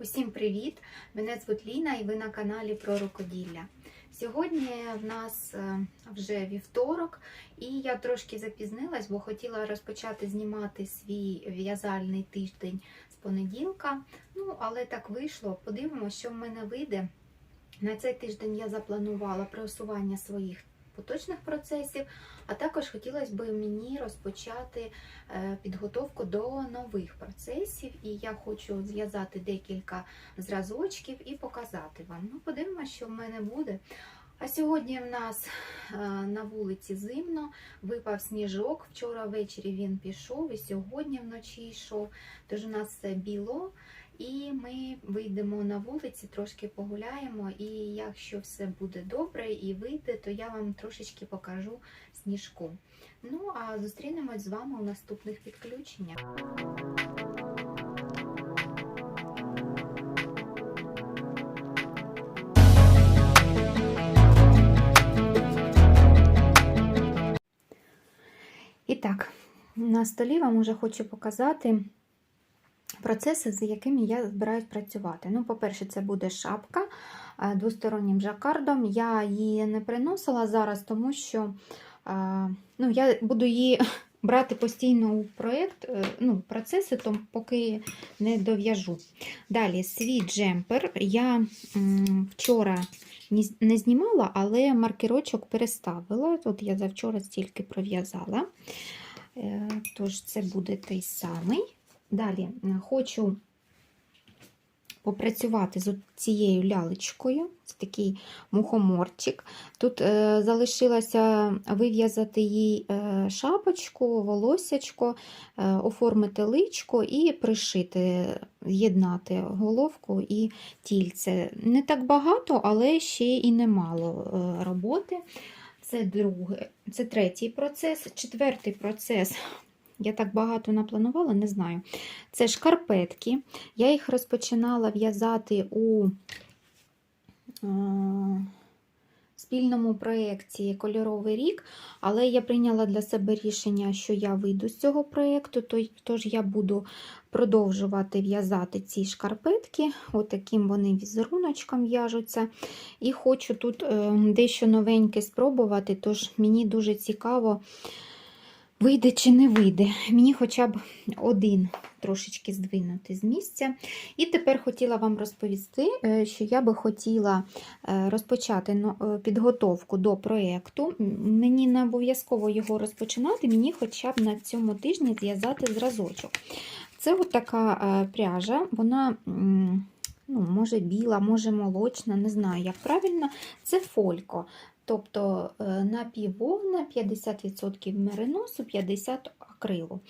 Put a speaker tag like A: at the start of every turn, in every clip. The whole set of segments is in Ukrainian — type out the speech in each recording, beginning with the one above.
A: Усім привіт! Мене звуть Ліна і ви на каналі про рукоділля. Сьогодні в нас е, вже вівторок, і я трошки запізнилась, бо хотіла розпочати знімати свій в'язальний тиждень з понеділка. Ну, але так вийшло. Подивимося, що в мене вийде. На цей тиждень я запланувала просування своїх поточних процесів, а також хотілося б мені розпочати е, підготовку до нових процесів, і я хочу зв'язати декілька зразочків і показати вам. Ну, подивимося, що в мене буде. А сьогодні в нас е, на вулиці зимно, випав сніжок. Вчора ввечері він пішов, і сьогодні вночі йшов. Тож у нас все біло. І ми вийдемо на вулиці, трошки погуляємо. І якщо все буде добре і вийде, то я вам трошечки покажу сніжку. Ну а зустрінемось з вами у наступних підключеннях. І так, на столі вам уже хочу показати процеси, з якими я збираюсь працювати. Ну, по-перше, це буде шапка е, двостороннім жакардом. Я її не приносила зараз, тому що е, ну, я буду її брати постійно у проєкт, е, ну, процеси, то поки не дов'яжу. Далі, свій джемпер. Я вчора не знімала, але маркерочок переставила. От я завчора стільки пров'язала. Тож це буде той самий. Далі е, хочу попрацювати з цією лялечкою. Це такий мухоморчик. Тут е, залишилося вив'язати їй е, шапочку, волосячко, е, оформити личко і пришити, з'єднати головку і тільце. Не так багато, але ще і немало е, роботи. Це друге, це третій процес. Четвертий процес. Я так багато напланувала, не знаю. Це шкарпетки. Я їх розпочинала в'язати у е, спільному проєкті Кольоровий рік, але я прийняла для себе рішення, що я вийду з цього проєкту, тож я буду продовжувати в'язати ці шкарпетки. Отаким вони візеруночком в'яжуться. І хочу тут е, дещо новеньке спробувати, тож мені дуже цікаво. Вийде чи не вийде. Мені хоча б один трошечки здвинути з місця. І тепер хотіла вам розповісти, е, що я би хотіла е, розпочати е, підготовку до проєкту. Мені не обов'язково його розпочинати, мені хоча б на цьому тижні зв'язати зразочок. Це от така пряжа, вона. Ну, може біла, може молочна, не знаю, як правильно. Це фолько. Тобто е, напіввовна, 50% мериносу, 50 акрилу.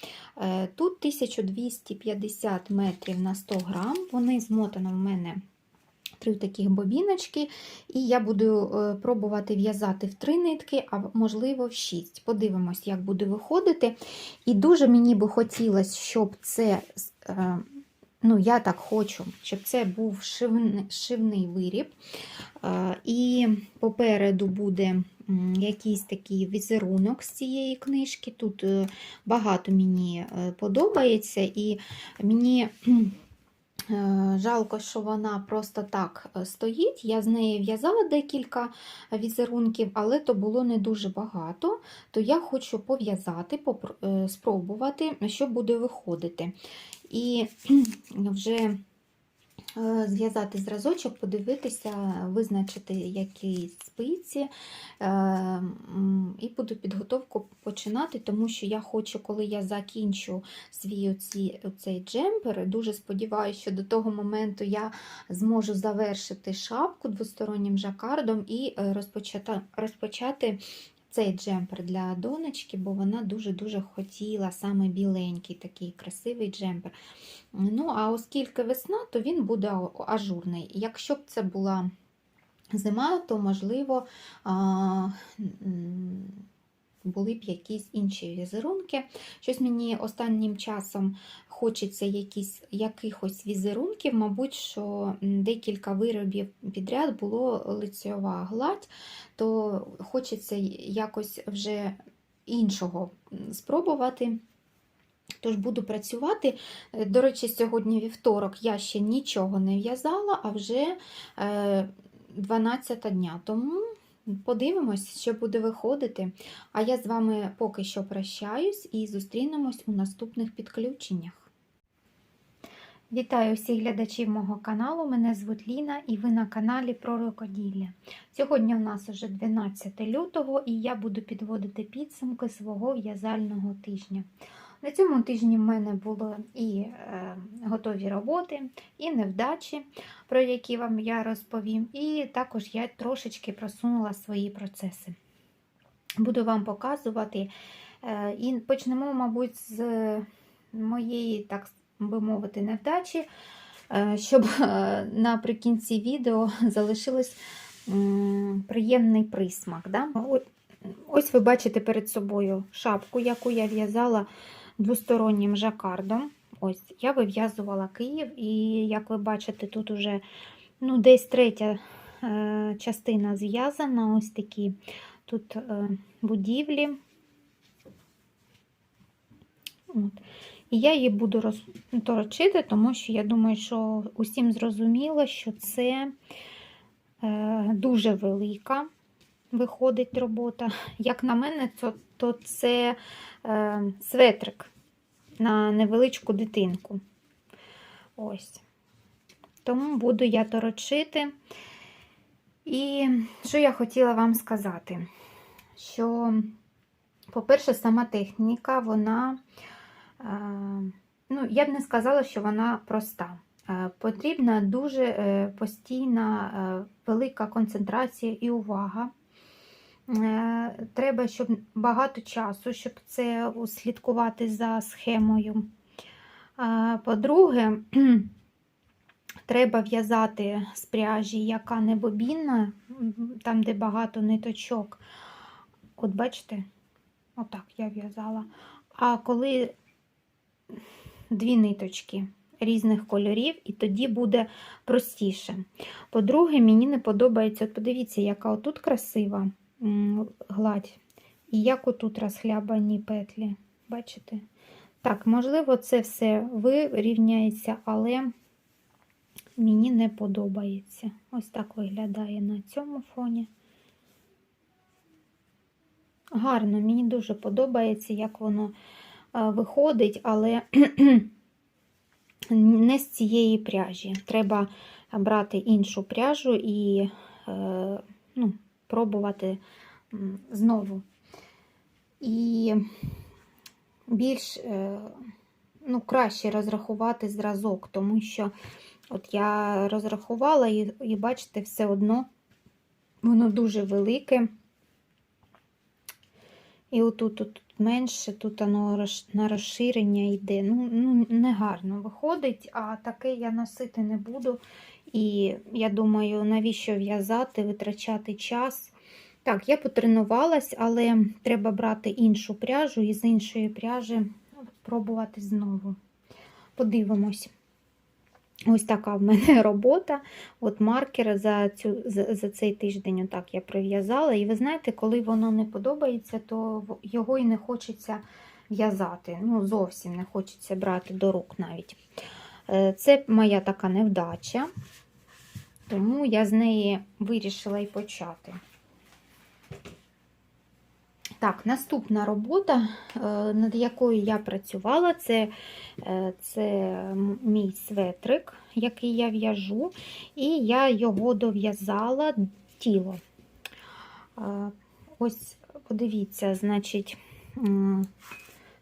A: Е, Тут 1250 метрів на 100 грам. Вони змотано в мене три таких бобіночки, і я буду е, пробувати в'язати в три нитки, а можливо в шість. Подивимось, як буде виходити. І дуже мені би хотілося, щоб це. Ну, я так хочу, щоб це був шивний, шивний виріб. Е, І попереду буде якийсь такий візерунок з цієї книжки. Тут е, багато мені е, подобається, і мені жалко, що вона просто так стоїть. Я з неї в'язала декілька візерунків, але то було не дуже багато. То я хочу пов'язати, спробувати, що буде виходити. І вже е, зв'язати зразочок, подивитися, визначити, які спиці, е, і буду підготовку починати, тому що я хочу, коли я закінчу свій оці, оцей джемпер, дуже сподіваюся, що до того моменту я зможу завершити шапку двостороннім жакардом і е, розпочати, розпочати цей джемпер для донечки, бо вона дуже-дуже хотіла саме біленький такий красивий джемпер. Ну, а оскільки весна, то він буде ажурний. Якщо б це була зима, то можливо а, були б якісь інші візерунки. Щось мені останнім часом хочеться якісь, якихось візерунків, мабуть, що декілька виробів підряд було лицьова гладь, то хочеться якось вже іншого спробувати. Тож буду працювати. Е, До речі, сьогодні вівторок я ще нічого не в'язала, а вже е, 12 дня. Тому подивимось, що буде виходити. А я з вами поки що прощаюсь і зустрінемось у наступних підключеннях. Вітаю всіх глядачів мого каналу. Мене звуть Ліна і ви на каналі про рукоділля. Сьогодні у нас уже 12 лютого і я буду підводити підсумки свого в'язального тижня. На цьому тижні в мене були і е, готові роботи, і невдачі, про які вам я розповім, і також я трошечки просунула свої процеси. Буду вам показувати. Е, і почнемо, мабуть, з моєї, так би мовити, невдачі, е, щоб наприкінці відео залишилось приємний присмак. Да? Ось ви бачите перед собою шапку, яку я в'язала двостороннім жакардом. Ось я вив'язувала Київ, і як ви бачите, тут уже ну, десь третя е, частина зв'язана. Ось такі тут е, будівлі. От. І я її буду розторочити, тому що я думаю, що усім зрозуміло, що це е, дуже велика виходить робота. Як на мене, то, то це е, светрик на невеличку дитинку. Ось. Тому буду я торочити. І що я хотіла вам сказати? Що, по-перше, сама техніка, вона, е, ну, я б не сказала, що вона проста. Е, Потрібна дуже е, постійна е, велика концентрація і увага. Е, Треба, щоб багато часу, щоб це слідкувати за схемою. По-друге, треба в'язати з пряжі, яка не бобінна, там, де багато ниточок. От бачите, отак я в'язала. А коли дві ниточки різних кольорів, і тоді буде простіше. По-друге, мені не подобається, от подивіться, яка отут красива гладь, і як отут розхлябані петлі. Бачите? Так, можливо, це все вирівняється, але мені не подобається. Ось так виглядає на цьому фоні. Гарно, мені дуже подобається, як воно е, виходить, але не з цієї пряжі. Треба брати іншу пряжу і е, ну, пробувати знову. І більш е, ну, краще розрахувати зразок, тому що от я розрахувала і, і бачите, все одно воно дуже велике. І отут тут менше, тут воно на розширення йде. Ну, ну, не гарно виходить, а таке я носити не буду. І я думаю, навіщо в'язати, витрачати час. Так, я потренувалась, але треба брати іншу пряжу і з іншої пряжі пробувати знову. Подивимось. Ось така в мене робота. От маркер за, цю, за, за цей тиждень отак я прив'язала. І ви знаєте, коли воно не подобається, то його і не хочеться в'язати. Ну, зовсім не хочеться брати до рук навіть. Е, Це моя така невдача, тому я з неї вирішила і почати. Так, наступна робота, е, над якою я працювала, це, е, це мій светрик, який я в'яжу, і я його дов'язала тіло. Е, Ось, подивіться, значить,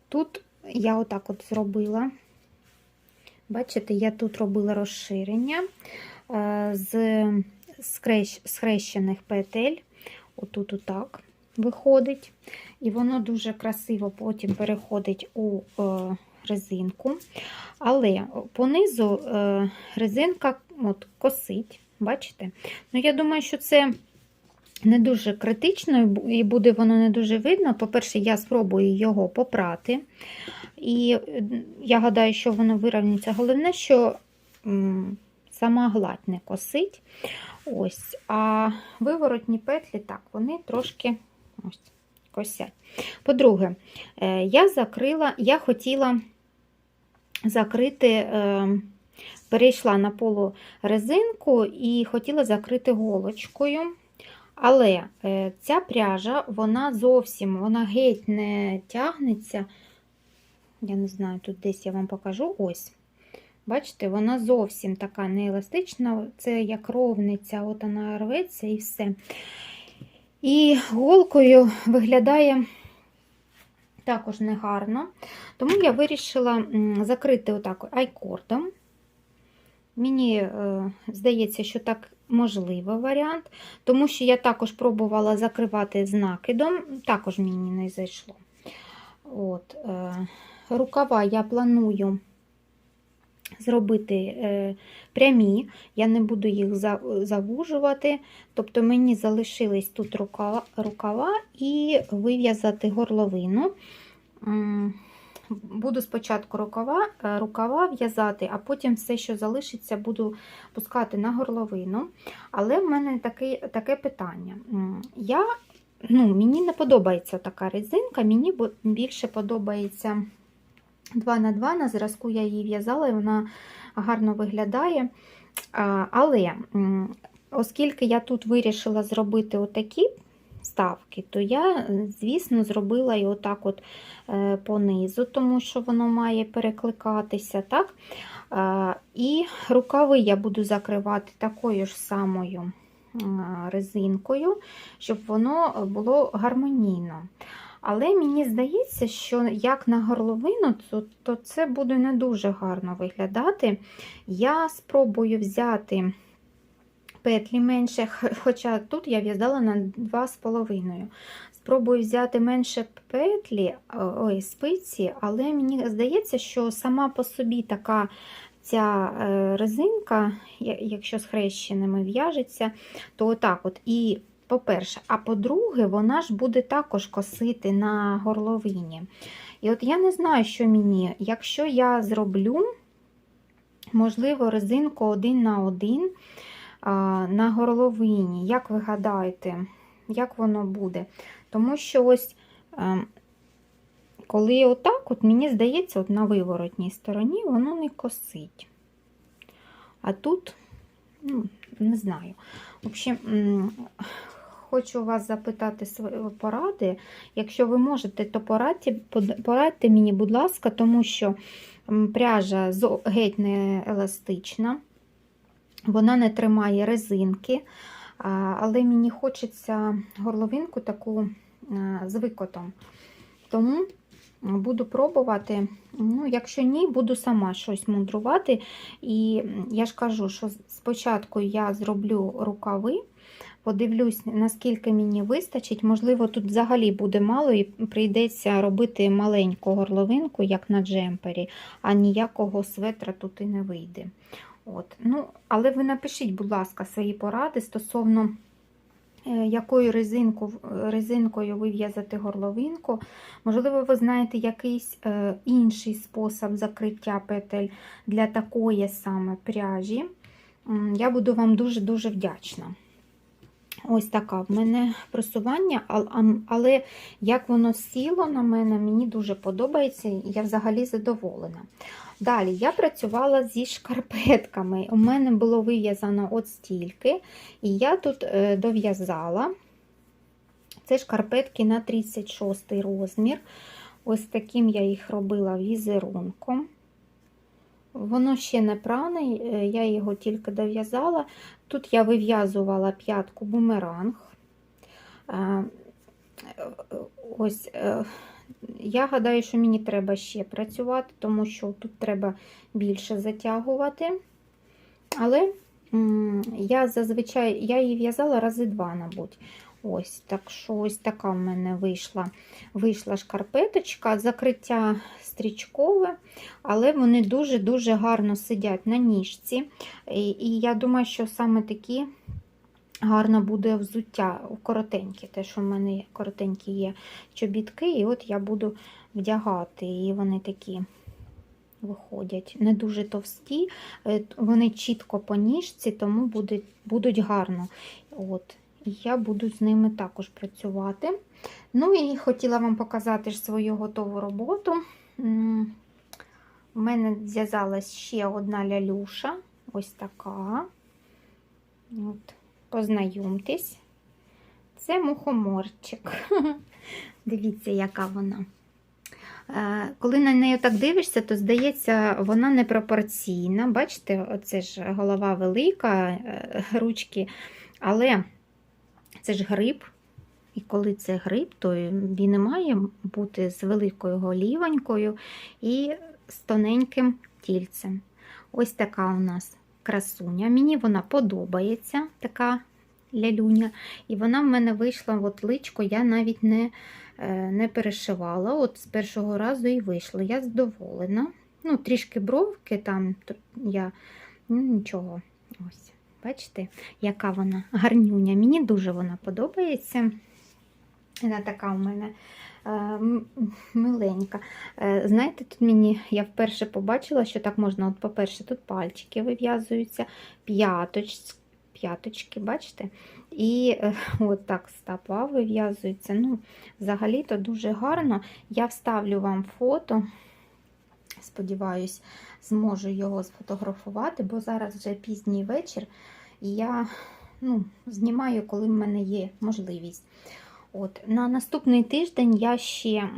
A: тут я отак от зробила. Бачите, я тут робила розширення з схрещених петель. Отут отак виходить. І воно дуже красиво потім переходить у е, резинку. Але понизу е, резинка от, косить. Бачите? Ну, я думаю, що це не дуже критично і буде воно не дуже видно. По-перше, я спробую його попрати. І я гадаю, що воно вирівняється. Головне, що сама гладь не косить. Ось. А виворотні петлі, так, вони трошки ось, косять. По-друге, е, я закрила, я хотіла закрити, е, перейшла на полурезинку і хотіла закрити голочкою. Але е, ця пряжа, вона зовсім вона геть не тягнеться. Я не знаю, тут десь я вам покажу ось. Бачите, вона зовсім така нееластична, це як ровниця, от вона рветься і все. І голкою виглядає також негарно. Тому я вирішила закрити отак айкордом. Мені е, здається, що так можливий варіант, тому що я також пробувала закривати з накидом, також мені не зайшло. От, е, рукава я планую зробити е, прямі, я не буду їх за- завужувати, тобто мені залишились тут рукава, рукава і вив'язати горловину. Буду спочатку рукава, е, рукава в'язати, а потім все, що залишиться, буду пускати на горловину. Але в мене таке, таке питання. Я, ну, мені не подобається така резинка, мені більше подобається 2 на 2 на зразку я її в'язала, і вона гарно виглядає. Але оскільки я тут вирішила зробити отакі вставки, то я, е, звісно, зробила і отак от е, понизу, тому що воно має перекликатися. так? І рукави я буду закривати такою ж самою резинкою, щоб воно було гармонійно. Але мені здається, що як на горловину, то, це буде не дуже гарно виглядати. Я спробую взяти петлі менше, хоча тут я в'язала на 2,5. Спробую взяти менше петлі, ой, спиці, але мені здається, що сама по собі така ця е, резинка, якщо з хрещеними в'яжеться, то отак от. І по-перше, а по-друге, вона ж буде також косити на горловині. І от я не знаю, що мені, якщо я зроблю, можливо, резинку один на один на горловині, як ви гадаєте, як воно буде? Тому що ось, ем, коли отак, от мені здається, от на виворотній стороні воно не косить. А тут, ну, не знаю. В общем, хочу вас запитати свої поради. Якщо ви можете, то порадьте, порадьте мені, будь ласка, тому що пряжа геть не еластична, вона не тримає резинки, але мені хочеться горловинку таку з викотом. Тому буду пробувати. Ну, якщо ні, буду сама щось мудрувати. І я ж кажу, що спочатку я зроблю рукави, подивлюсь, наскільки мені вистачить. Можливо, тут взагалі буде мало і прийдеться робити маленьку горловинку, як на джемпері, а ніякого светра тут і не вийде. От. Ну, але ви напишіть, будь ласка, свої поради стосовно е, якою резинку, резинкою вив'язати горловинку. Можливо, ви знаєте якийсь е, інший спосіб закриття петель для такої саме пряжі. Я буду вам дуже-дуже вдячна. Ось така в мене просування, але як воно сіло на мене, мені дуже подобається, я взагалі задоволена. Далі я працювала зі шкарпетками. У мене було вив'язано от стільки, і я тут е, дов'язала це шкарпетки на 36 розмір. Ось таким я їх робила візерунком. Воно ще не пране, е, я його тільки дов'язала. Тут я вив'язувала п'ятку бумеранг. Е, Ось, е, я гадаю, що мені треба ще працювати, тому що тут треба більше затягувати. Але я зазвичай я її в'язала рази два, мабуть. Ось, так що ось така в мене вийшла вийшла шкарпеточка, закриття стрічкове, але вони дуже-дуже гарно сидять на ніжці. І, і я думаю, що саме такі гарно буде взуття коротенькі, те, що в мене коротенькі є чобітки, і от я буду вдягати. І вони такі виходять не дуже товсті, е, вони чітко по ніжці, тому будуть, будуть гарно. От. Я буду з ними також працювати. Ну і хотіла вам показати ж свою готову роботу. У мене зв'язалась ще одна лялюша. Ось така. От, познайомтесь. Це мухоморчик. Дивіться, яка вона. Е, Коли на неї так дивишся, то здається, вона непропорційна. Бачите, оце ж голова велика, е, ручки, але це ж гриб. І коли це гриб, то він і має бути з великою голівонькою і з тоненьким тільцем. Ось така у нас красуня. Мені вона подобається, така лялюня. І вона в мене вийшла от личко, я навіть не, е, не перешивала. От з першого разу і вийшло. Я задоволена. Ну, трішки бровки там я ну, нічого. Ось, бачите, яка вона гарнюня. Мені дуже вона подобається. Вона така у мене е, миленька. Е, Знаєте, тут мені я вперше побачила, що так можна, от, по-перше, тут пальчики вив'язуються, п'яточ, п'яточки, бачите? І е, от так стопа вив'язується. Ну, взагалі-то дуже гарно. Я вставлю вам фото. Сподіваюсь, зможу його сфотографувати, бо зараз вже пізній вечір, і я ну, знімаю, коли в мене є можливість. От, На наступний тиждень я ще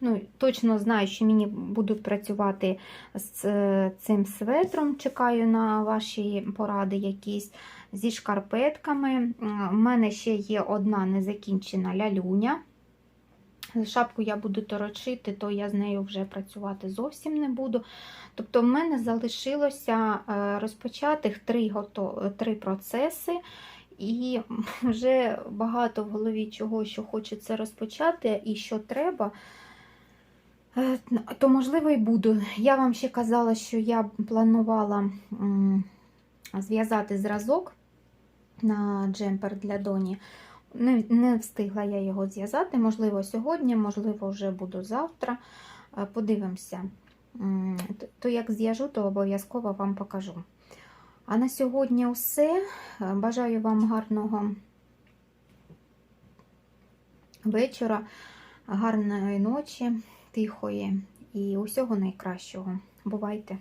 A: ну, точно знаю, що мені будуть працювати з е, цим светром. Чекаю на ваші поради якісь зі шкарпетками. У мене ще є одна незакінчена лялюня. Шапку я буду торочити, то я з нею вже працювати зовсім не буду. Тобто, в мене залишилося е, розпочатих три, три процеси. І вже багато в голові чого, що хочеться розпочати і що треба, Е, то можливо і буду. Я вам ще казала, що я планувала зв'язати зразок на джемпер для доні. Не, не встигла я його зв'язати, можливо, сьогодні, можливо, вже буду завтра. Е, Подивимося. То- як зв'яжу, то обов'язково вам покажу. А на сьогодні все. Е, Бажаю вам гарного вечора, гарної ночі, тихої і усього найкращого. Бувайте!